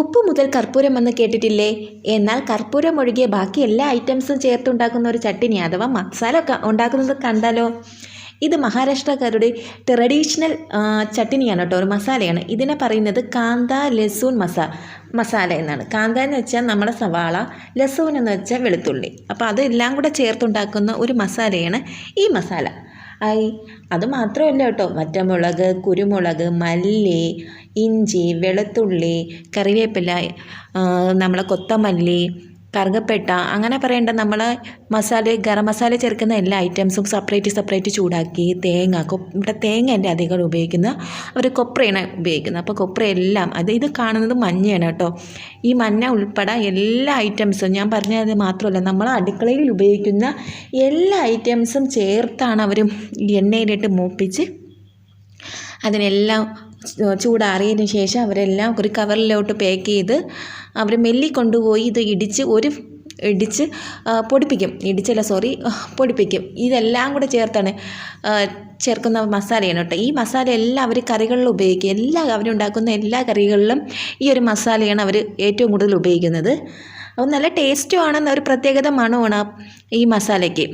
ഉപ്പ് മുതൽ കർപ്പൂരം എന്ന് കേട്ടിട്ടില്ലേ? എന്നാൽ കർപ്പൂരം ഒഴികെ ബാക്കി എല്ലാ ഐറ്റംസും ചേർത്തുണ്ടാക്കുന്ന ഒരു ചട്ടിനി അഥവാ മസാല ഉണ്ടാക്കുന്നത് കണ്ടാലോ? ഇത് മഹാരാഷ്ട്രക്കാരുടെ ട്രഡീഷണൽ ചട്ടിനിയാണ് കേട്ടോ ഒരു മസാലയാണ്. ഇതിനെ പറയുന്നത് കാന്ത ലസൂൺ മസാ മസാല എന്നാണ്. കാന്ത എന്ന് വെച്ചാൽ നമ്മുടെ സവാള ലസൂൺ എന്ന് വെച്ചാൽ വെളുത്തുള്ളി. അപ്പോൾ അതെല്ലാം കൂടെ ചേർത്തുണ്ടാക്കുന്ന ഒരു മസാലയാണ് ഈ മസാല. ഐ അത് മാത്രമല്ല കേട്ടോ. വറ്റമുളക് കുരുമുളക് മല്ലി ഇഞ്ചി വെളുത്തുള്ളി കറിവേപ്പില നമ്മളെ കൊത്തമല്ലി കറുകപ്പെട്ട അങ്ങനെ പറയേണ്ട നമ്മൾ മസാല ഗരം മസാല ചേർക്കുന്ന എല്ലാ ഐറ്റംസും സെപ്പറേറ്റ് സെപ്പറേറ്റ് ചൂടാക്കി തേങ്ങ ഇവിടെ തേങ്ങ എന്റെ അധികം ഉപയോഗിക്കുന്നത് അവർ കൊപ്രയാണ് ഉപയോഗിക്കുന്നത്. അപ്പോൾ കൊപ്ര എല്ലാം അത് ഇത് കാണുന്നത് മഞ്ഞയാണ് കേട്ടോ. ഈ മഞ്ഞ ഉൾപ്പെടെ എല്ലാ ഐറ്റംസും ഞാൻ പറഞ്ഞത് മാത്രമല്ല നമ്മൾ അടുക്കളയിൽ ഉപയോഗിക്കുന്ന എല്ലാ ഐറ്റംസും ചേർത്താണ് അവർ എണ്ണയിലിട്ട് മൂപ്പിച്ച് അതിനെല്ലാം ചൂടാറിയതിന് ശേഷം അവരെല്ലാം ഒരു കവറിലോട്ട് പാക്ക് ചെയ്ത് അവർ മെല്ലി കൊണ്ടുപോയി ഇത് ഇടിച്ച് ഒരു ഇടിച്ച് പൊടിപ്പിക്കും. ഇടിച്ചല്ല സോറി പൊടിപ്പിക്കും. ഇതെല്ലാം കൂടെ ചേർത്താണ് ചേർക്കുന്ന മസാലയാണ് കേട്ടോ. ഈ മസാല എല്ലാം അവർ കറികളിൽ ഉപയോഗിക്കും. എല്ലാ അവരുണ്ടാക്കുന്ന എല്ലാ കറികളിലും ഈ ഒരു മസാലയാണ് അവർ ഏറ്റവും കൂടുതൽ ഉപയോഗിക്കുന്നത്. അപ്പോൾ നല്ല ടേസ്റ്റുമാണ് ഒരു പ്രത്യേകത മണമാണ് ഈ മസാലയ്ക്ക്.